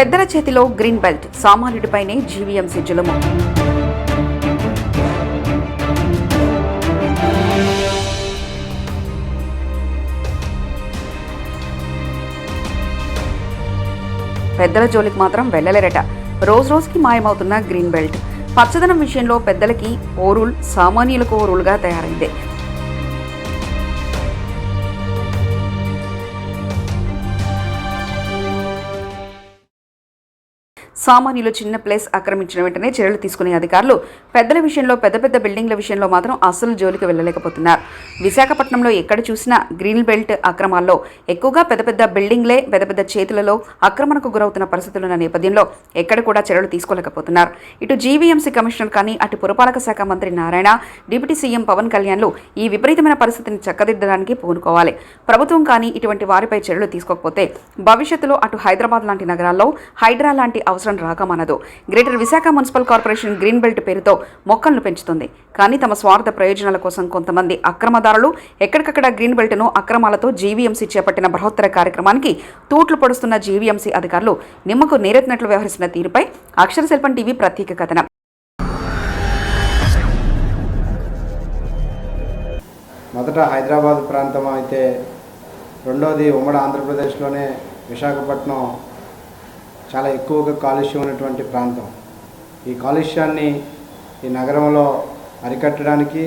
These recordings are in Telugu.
పెద్దల చేతిలో గ్రీన్ బెల్ట్. సామాన్యుడిపైనే జీవీఎంసీ జులుము పెద్దల జోలికి మాత్రం వెళ్ళలేరట. రోజు రోజుకి మాయమవుతున్న గ్రీన్ బెల్ట్. పచ్చదనం విషయంలో పెద్దలకి ఓ రూల్ సామాన్యులకు ఓ రూల్గా తయారైంది. సామాన్యులు చిన్న ప్లేస్ ఆక్రమించిన వెంటనే చర్యలు తీసుకునే అధికారులు పెద్దల విషయంలో పెద్ద పెద్ద బిల్డింగ్ల విషయంలో మాత్రం అస్సలు జోలికి వెళ్ళలేకపోతున్నారు. విశాఖపట్నంలో ఎక్కడ చూసినా గ్రీన్ బెల్ట్ అక్రమాల్లో ఎక్కువగా పెద్ద పెద్ద బిల్డింగ్లే పెద్ద పెద్ద చేతులలో ఆక్రమణకు గురవుతున్న పరిస్థితులున్న నేపథ్యంలో ఎక్కడ కూడా చర్యలు తీసుకోలేకపోతున్నారు. ఇటు జీవీఎంసీ కమిషనర్ కానీ అటు పురపాలక శాఖ మంత్రి నారాయణ డిప్యూటీ సీఎం పవన్ కళ్యాణ్లు ఈ విపరీతమైన పరిస్థితిని చక్కదిద్దడానికి పూనుకోవాలి. ప్రభుత్వం కానీ ఇటువంటి వారిపై చర్యలు తీసుకోకపోతే భవిష్యత్తులో అటు హైదరాబాద్ లాంటి నగరాల్లో హైడ్రా లాంటి అవసరం రాకమనదు greater Visakha municipal corporation green belt పేరుతో మొక్కలను పెంచుతుంది. కానీ తమ స్వార్థ ప్రయోజనాల కోసం కొంతమంది అక్రమదారులు ఎక్కడికక్కడ గ్రీన్ బెల్ట్ను అక్రమాలతో జీవీఎంసీ చేపట్టిన బృహత్తర కార్యక్రమానికి తూట్లు పొడుస్తున్న జీవీఎంసీ అధికారులు నిమ్మకు నేరెత్తినట్లు వ్యవహరిస్తున్న తీరుపై అక్షర శిల్పం టీవీ ప్రత్యేక కథనం. మొదట హైదరాబాద్ ప్రాంతం అయితే రెండోది ఉమ్మడి ఆంధ్రప్రదేశ్లోనే విశాఖపట్నం చాలా ఎక్కువగా కాలుష్యం ఉన్నటువంటి ప్రాంతం. ఈ కాలుష్యాన్ని ఈ నగరంలో అరికట్టడానికి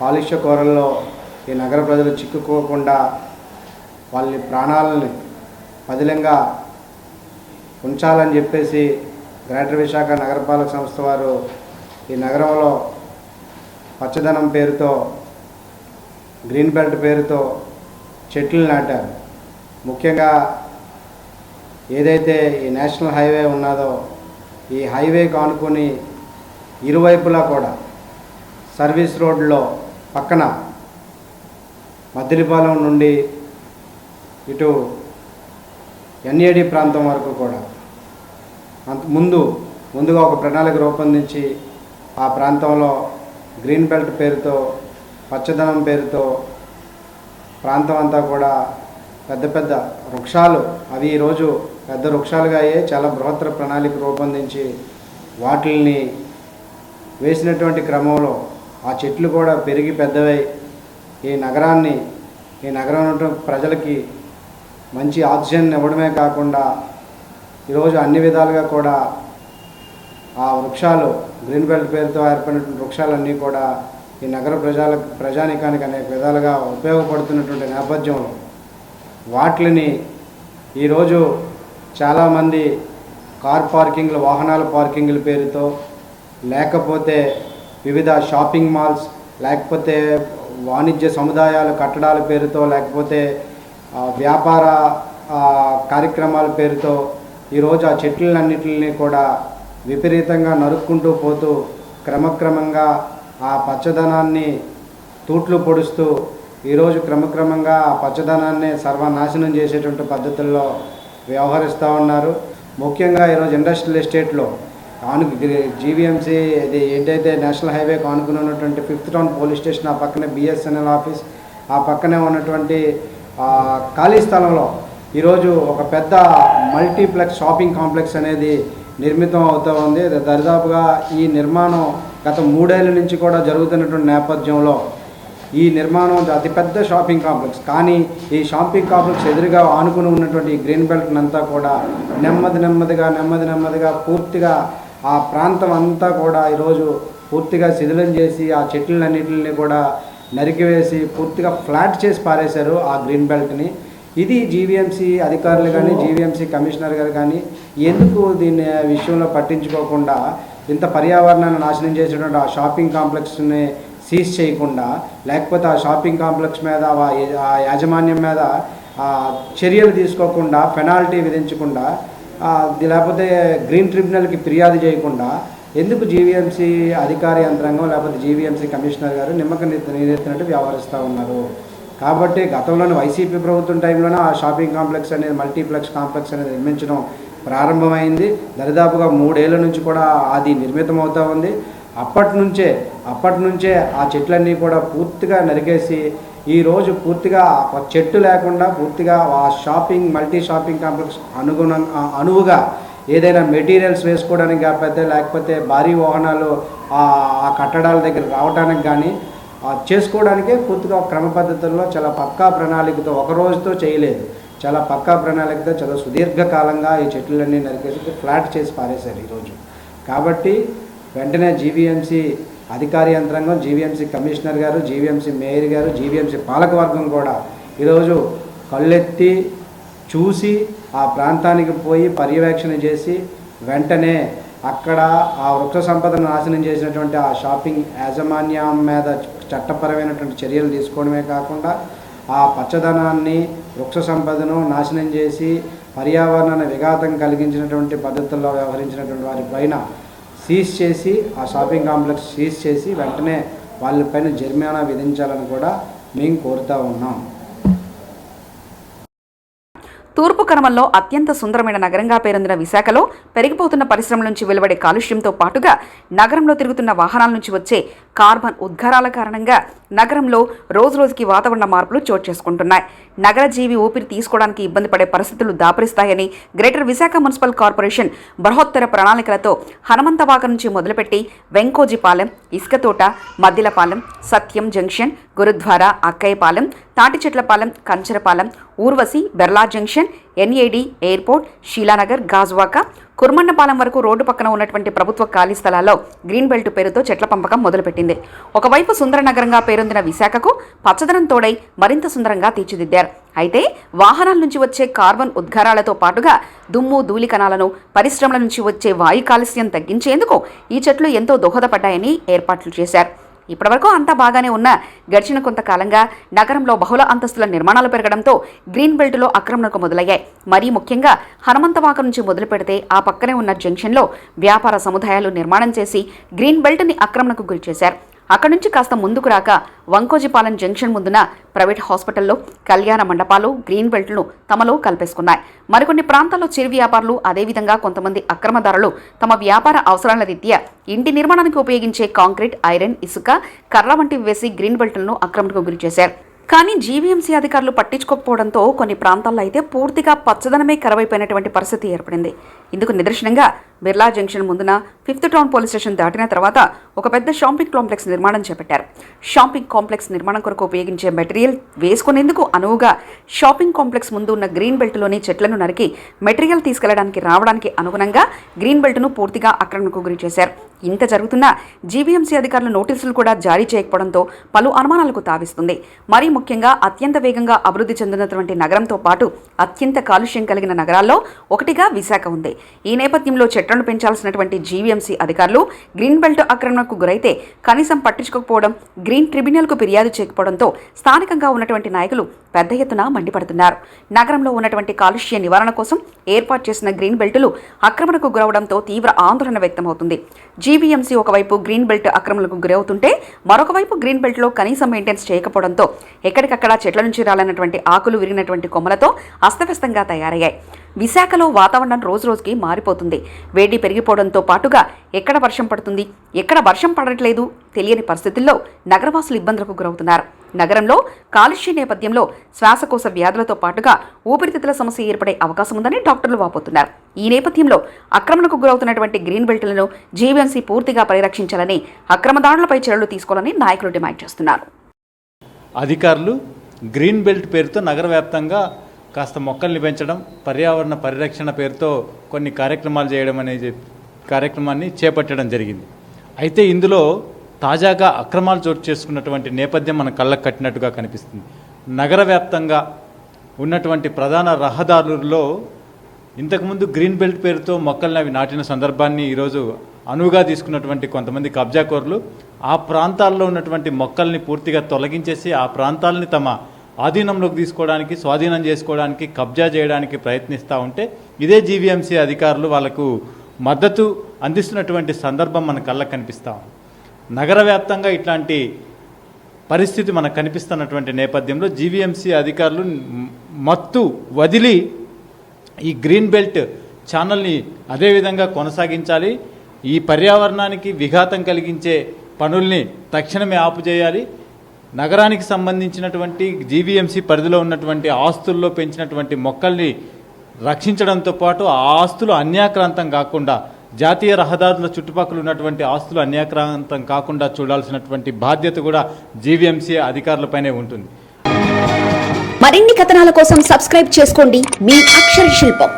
కాలుష్య కోరల్లో ఈ నగర ప్రజలు చిక్కుకోకుండా వాళ్ళ ప్రాణాలని పదిలంగా ఉంచాలని చెప్పేసి గ్రేటర్ విశాఖ నగరపాలక సంస్థ వారు ఈ నగరంలో పచ్చదనం పేరుతో గ్రీన్ బెల్ట్ పేరుతో చెట్లు నాటారు. ముఖ్యంగా ఏదైతే ఈ నేషనల్ హైవే ఉన్నదో ఈ హైవేకి ఆనుకొని ఇరువైపులా కూడా సర్వీస్ రోడ్లో పక్కన మద్దిలిపాలెం నుండి ఇటు ఎన్ఏడి ప్రాంతం వరకు కూడా అంత ముందు ముందుగా ఒక ప్రణాళిక రూపొందించి ఆ ప్రాంతంలో గ్రీన్ బెల్ట్ పేరుతో పచ్చదనం పేరుతో ప్రాంతం అంతా కూడా పెద్ద పెద్ద వృక్షాలు అవి ఈరోజు పెద్ద వృక్షాలుగా అయ్యే చాలా బృహత్తర ప్రణాళిక రూపొందించి వాటిల్ని వేసినటువంటి క్రమంలో ఆ చెట్లు కూడా పెరిగి పెద్దవై ఈ నగరాన్ని ఈ నగరం ప్రజలకి మంచి ఆక్సిజన్ ఇవ్వడమే కాకుండా ఈరోజు అన్ని విధాలుగా కూడా ఆ వృక్షాలు గ్రీన్ బెల్ట్ పేరుతో ఏర్పడినటువంటి వృక్షాలన్నీ కూడా ఈ నగర ప్రజల ప్రజానికానికి అనేక విధాలుగా ఉపయోగపడుతున్నటువంటి నేపథ్యంలో వాటిని ఈరోజు చాలామంది కార్ పార్కింగ్లు వాహనాల పార్కింగ్ల పేరుతో లేకపోతే వివిధ షాపింగ్ మాల్స్ లేకపోతే వాణిజ్య సముదాయాల కట్టడాల పేరుతో లేకపోతే వ్యాపార కార్యక్రమాల పేరుతో ఈరోజు ఆ చెట్లన్నింటిని కూడా విపరీతంగా నరుక్కుంటూ పోతూ క్రమక్రమంగా ఆ పచ్చదనాన్ని తూట్లు పొడుస్తూ ఈరోజు క్రమక్రమంగా ఆ పచ్చదనాన్ని సర్వనాశనం చేసేటువంటి పద్ధతుల్లో వ్యవహరిస్తూ ఉన్నారు. ముఖ్యంగా ఈరోజు ఇండస్ట్రియల్ ఎస్టేట్లో ఆను జీవీఎంసీ ఇది ఏంటైతే నేషనల్ హైవేకి ఆనుకుని ఉన్నటువంటి ఫిఫ్త్ టౌన్ పోలీస్ స్టేషన్ ఆ పక్కనే బిఎస్ఎన్ఎల్ ఆఫీస్ ఆ పక్కనే ఉన్నటువంటి ఖాళీ స్థలంలో ఈరోజు ఒక పెద్ద మల్టీప్లెక్స్ షాపింగ్ కాంప్లెక్స్ అనేది నిర్మితం అవుతూ ఉంది. దరిదాపుగా ఈ నిర్మాణం గత మూడేళ్ళ నుంచి కూడా జరుగుతున్నటువంటి నేపథ్యంలో ఈ నిర్మాణం అతిపెద్ద షాపింగ్ కాంప్లెక్స్. కానీ ఈ షాపింగ్ కాంప్లెక్స్ ఎదురుగా ఆనుకుని ఉన్నటువంటి గ్రీన్ బెల్ట్ అంతా కూడా నెమ్మది నెమ్మదిగా నెమ్మది నెమ్మదిగా పూర్తిగా ఆ ప్రాంతం అంతా కూడా ఈరోజు పూర్తిగా శిథిలం చేసి ఆ చెట్లన్నింటిని కూడా నరికివేసి పూర్తిగా ఫ్లాట్ చేసి పారేశారు ఆ గ్రీన్ బెల్ట్ని. ఇది జీవీఎంసీ అధికారులు కానీ జీవీఎంసీ కమిషనర్ గారు కానీ ఎందుకు దీన్ని విషయంలో పట్టించుకోకుండా ఇంత పర్యావరణాన్ని నాశనం చేసేటువంటి ఆ షాపింగ్ కాంప్లెక్స్ని సీజ్ చేయకుండా లేకపోతే ఆ షాపింగ్ కాంప్లెక్స్ మీద ఆ యాజమాన్యం మీద ఆ, చర్యలు తీసుకోకుండా పెనాల్టీ విధించకుండా లేకపోతే గ్రీన్ ట్రిబ్యునల్కి ఫిర్యాదు చేయకుండా ఎందుకు జీవీఎంసీ అధికార యంత్రాంగం లేకపోతే జీవీఎంసీ కమిషనర్ గారు నిమ్మక నీరెత్తినట్టు వ్యవహరిస్తూ ఉన్నారు? కాబట్టి గతంలోనే వైసీపీ ప్రభుత్వం టైంలోనే ఆ షాపింగ్ కాంప్లెక్స్ అనేది మల్టీప్లెక్స్ కాంప్లెక్స్ అనేది నిర్మించడం ప్రారంభమైంది. దరిదాపుగా మూడేళ్ళ నుంచి కూడా అది నిర్మితం అవుతూ ఉంది. అప్పటి నుంచే అప్పటి నుంచే ఆ చెట్లన్నీ కూడా పూర్తిగా నరికేసి ఈరోజు పూర్తిగా ఒక చెట్టు లేకుండా పూర్తిగా ఆ షాపింగ్ మల్టీ షాపింగ్ కాంప్లెక్స్ అనుగుణ అనువుగా ఏదైనా మెటీరియల్స్ వేసుకోవడానికి కాకపోతే లేకపోతే భారీ వాహనాలు ఆ కట్టడాల దగ్గర రావడానికి కానీ చేసుకోవడానికే పూర్తిగా ఒక క్రమ పద్ధతుల్లో చాలా పక్కా ప్రణాళికతో ఒక రోజుతో చేయలేదు. చాలా పక్కా ప్రణాళికతో చాలా సుదీర్ఘకాలంగా ఈ చెట్లన్నీ నరికేసి ఫ్లాట్ చేసి పారేశారు ఈరోజు కాబట్టి వెంటనే జీవీఎంసీ అధికార యంత్రాంగం జీవీఎంసీ కమిషనర్ గారు జీవీఎంసీ మేయర్ గారు జీవీఎంసీ పాలకవర్గం కూడా ఈరోజు కళ్ళెత్తి చూసి ఆ ప్రాంతానికి పోయి పర్యవేక్షణ చేసి వెంటనే అక్కడ ఆ వృక్ష సంపదను నాశనం చేసినటువంటి ఆ షాపింగ్ యాజమాన్యం మీద చట్టపరమైనటువంటి చర్యలు తీసుకోవడమే కాకుండా ఆ పచ్చదనాన్ని వృక్ష సంపదను నాశనం చేసి పర్యావరణాన్ని విఘాతం కలిగించినటువంటి పద్ధతుల్లో వ్యవహరించినటువంటి వారి పైన సీజ్ చేసి ఆ షాపింగ్ కాంప్లెక్స్ సీజ్ చేసి వెంటనే వాళ్ళపైన జరిమానా విధించాలని కూడా మేము కోరుతా ఉన్నాం. తూర్పు కనుమల్లో అత్యంత సుందరమైన నగరంగా పేరొందిన విశాఖలో పెరిగిపోతున్న పరిశ్రమల నుంచి వెలువడే కాలుష్యంతో పాటుగా నగరంలో తిరుగుతున్న వాహనాల నుంచి వచ్చే కార్బన్ ఉద్గారాల కారణంగా నగరంలో రోజురోజుకి వాతావరణ మార్పులు చోటు చేసుకుంటున్నాయి. నగర జీవి ఊపిరి తీసుకోవడానికి ఇబ్బంది పడే పరిస్థితులు దాపరిస్తాయని గ్రేటర్ విశాఖ మున్సిపల్ కార్పొరేషన్ బృహత్తర ప్రణాళికలతో హనుమంతవాక నుంచి మొదలుపెట్టి Venkojipalem Isukathota Maddilapalem Satyam junction Gurudwara Akkayyapalem Thatichetlapalem Kancharapalem Urvashi Birla junction NAD airport Sheelanagar Gajuwaka Kurmannapalem వరకు రోడ్డు పక్కన ఉన్నటువంటి ప్రభుత్వ ఖాళీ స్థలాల్లో గ్రీన్ బెల్ట్ పేరుతో చెట్ల పంపకం మొదలుపెట్టింది. ఒకవైపు సుందర నగరంగా పేరొందిన విశాఖకు పచ్చదనం తోడై మరింత సుందరంగా తీర్చిదిద్దారు. అయితే వాహనాల నుంచి వచ్చే కార్బన్ ఉద్గారాలతో పాటుగా దుమ్ము ధూళి కణాలను పరిశ్రమల నుంచి వచ్చే వాయు కాలుష్యం తగ్గించేందుకు ఈ చెట్లు ఎంతో దోహదపడ్డాయని ఏర్పాట్లు చేశారు. ఇప్పటివరకు అంతా బాగానే ఉన్న గడిచిన కొంతకాలంగా నగరంలో బహుళ అంతస్తుల నిర్మాణాలు పెరగడంతో గ్రీన్ బెల్ట్లో ఆక్రమణకు మొదలయ్యాయి. మరీ ముఖ్యంగా హనుమంతవాక నుంచి మొదలు పెడితే ఆ పక్కనే ఉన్న జంక్షన్లో వ్యాపార సముదాయాలు నిర్మాణం చేసి గ్రీన్ బెల్ట్ని ఆక్రమణకు గురిచేశారు. అక్కడి నుంచి కాస్త ముందుకు రాక వంకోజిపాలెం జంక్షన్ ముందున ప్రైవేట్ హాస్పిటల్లో కళ్యాణ మండపాలు గ్రీన్ బెల్ట్లను తమలో కల్పేసుకున్నాయి. మరికొన్ని ప్రాంతాల్లో చిరు వ్యాపారులు అదేవిధంగా కొంతమంది అక్రమదారులు తమ వ్యాపార అవసరాల రీత్యా ఇంటి నిర్మాణానికి ఉపయోగించే కాంక్రీట్ ఐరన్ ఇసుక కర్ర వంటివి వేసి గ్రీన్ బెల్ట్లను ఆక్రమణకు గురిచేశారు కానీ జీవీఎంసీ అధికారులు పట్టించుకోకపోవడంతో కొన్ని ప్రాంతాల్లో అయితే పూర్తిగా పచ్చదనమే కరవైపోయినటువంటి పరిస్థితి ఏర్పడింది. ఇందుకు నిదర్శనంగా బిర్లా జంక్షన్ ముందున ఫిఫ్త్ టౌన్ పోలీస్ స్టేషన్ దాటిన తర్వాత ఒక పెద్ద షాపింగ్ కాంప్లెక్స్ నిర్మాణం చేపట్టారు. షాపింగ్ కాంప్లెక్స్ నిర్మాణం కొరకు ఉపయోగించే మెటీరియల్ వేసుకునేందుకు అనువుగా షాపింగ్ కాంప్లెక్స్ ముందు ఉన్న గ్రీన్ బెల్ట్లోని చెట్లను నరికి మెటీరియల్ తీసుకెళ్ళడానికి రావడానికి అనుగుణంగా గ్రీన్ బెల్ట్ను పూర్తిగా ఆక్రమణకు గురి చేశారు. ఇంత జరుగుతున్నా జీవీఎంసీ అధికారులు నోటీసులు కూడా జారీ చేయకపోవడంతో పలు అనుమానాలకు తావిస్తుంది. మరీ ముఖ్యంగా అత్యంత వేగంగా అభివృద్ధి చెందినటువంటి నగరంతో పాటు అత్యంత కాలుష్యం కలిగిన నగరాల్లో ఒకటిగా విశాఖ ఉంది. ఈ నేపథ్యంలో చెట్లను పెంచాల్సినటువంటి జీవీఎంసీ అధికారులు గ్రీన్ బెల్ట్ ఆక్రమణకు గురైతే కనీసం పట్టించుకోకపోవడం గ్రీన్ ట్రిబ్యునల్కు ఫిర్యాదు చేయకపోవడంతో స్థానికంగా ఉన్నటువంటి నాయకులు పెద్ద ఎత్తున మండిపడుతున్నారు. నగరంలో ఉన్నటువంటి కాలుష్య నివారణ కోసం ఏర్పాటు చేసిన గ్రీన్ బెల్టులు ఆక్రమణకు గురవడంతో తీవ్ర ఆందోళన వ్యక్తమవుతుంది. జీవీఎంసీ ఒకవైపు గ్రీన్ బెల్ట్ ఆక్రమణకు గురవుతుంటే మరొక వైపు గ్రీన్ బెల్ట్లో కనీసం మెయింటెన్స్ చేయకపోవడంతో ఎక్కడికక్కడ చెట్ల నుంచి రాలన్నటువంటి ఆకులు విరిగినటువంటి కొమ్మలతో అస్తవ్యస్తంగా తయారయ్యాయి. విశాఖలో వాతావరణం రోజు రోజుకి మారిపోతుంది. వేడి పెరిగిపోవడంతో పాటుగా ఎక్కడ వర్షం పడుతుంది ఎక్కడ వర్షం పడట్లేదు తెలియని పరిస్థితుల్లో నగరవాసులు ఇబ్బందులకు గురవుతున్నారు. నగరంలో కాలుష్య నేపథ్యంలో శ్వాసకోశ వ్యాధులతో పాటుగా ఊపిరితిత్తుల సమస్య ఏర్పడే అవకాశం ఉందని డాక్టర్లు వాపోతున్నారు. ఈ నేపథ్యంలో ఆక్రమణకు గురవుతున్నటువంటి గ్రీన్ బెల్ట్లను జీవీఎంసీ పూర్తిగా పరిరక్షించాలని అక్రమదారులపై చర్యలు తీసుకోవాలని నాయకులు డిమాండ్ చేస్తున్నారు. అధికారులు గ్రీన్ బెల్ట్ పేరుతో నగర వ్యాప్తంగా కాస్త మొక్కల్ని పెంచడం పర్యావరణ పరిరక్షణ పేరుతో కొన్ని కార్యక్రమాలు చేయడం అనేది కార్యక్రమాన్ని చేపట్టడం జరిగింది. అయితే ఇందులో తాజాగా అక్రమాలు చోటు చేసుకున్నటువంటి నేపథ్యం మన కళ్ళకు కట్టినట్టుగా కనిపిస్తుంది. నగర వ్యాప్తంగా ఉన్నటువంటి ప్రధాన రహదారుల్లో ఇంతకుముందు గ్రీన్ బెల్ట్ పేరుతో మొక్కల్ని అవి నాటిన సందర్భాన్ని ఈరోజు అనువుగా తీసుకున్నటువంటి కొంతమంది కబ్జాకోరులు ఆ ప్రాంతాల్లో ఉన్నటువంటి మొక్కల్ని పూర్తిగా తొలగించేసి ఆ ప్రాంతాలని తమ ఆధీనంలోకి తీసుకోవడానికి స్వాధీనం చేసుకోవడానికి కబ్జా చేయడానికి ప్రయత్నిస్తూ ఉంటే ఇదే జీవీఎంసీ అధికారులు వాళ్ళకు మద్దతు అందిస్తున్నటువంటి సందర్భం మన కళ్ళకు కనిపిస్తూ ఉంది. నగర వ్యాప్తంగా ఇట్లాంటి పరిస్థితి మనకు కనిపిస్తున్నటువంటి నేపథ్యంలో జీవీఎంసీ అధికారులు మత్తు వదిలి ఈ గ్రీన్ బెల్ట్ ఛానల్ని అదేవిధంగా కొనసాగించాలి. ఈ పర్యావరణానికి విఘాతం కలిగించే పనుల్ని తక్షణమే ఆపుచేయాలి నగరానికి సంబంధించినటువంటి జీవీఎంసీ పరిధిలో ఉన్నటువంటి ఆస్తుల్లో పెంచినటువంటి మొక్కల్ని రక్షించడంతో పాటు ఆ ఆస్తులు అన్యాక్రాంతం కాకుండా జాతీయ రహదారుల చుట్టుపక్కల ఉన్నటువంటి ఆస్తులు అన్యాక్రాంతం కాకుండా చూడాల్సినటువంటి బాధ్యత కూడా జీవీఎంసీ అధికారులపైనే ఉంటుంది. మరిన్ని కథనాల కోసం సబ్స్క్రైబ్ చేసుకోండి. మీ అక్షర శిల్పం.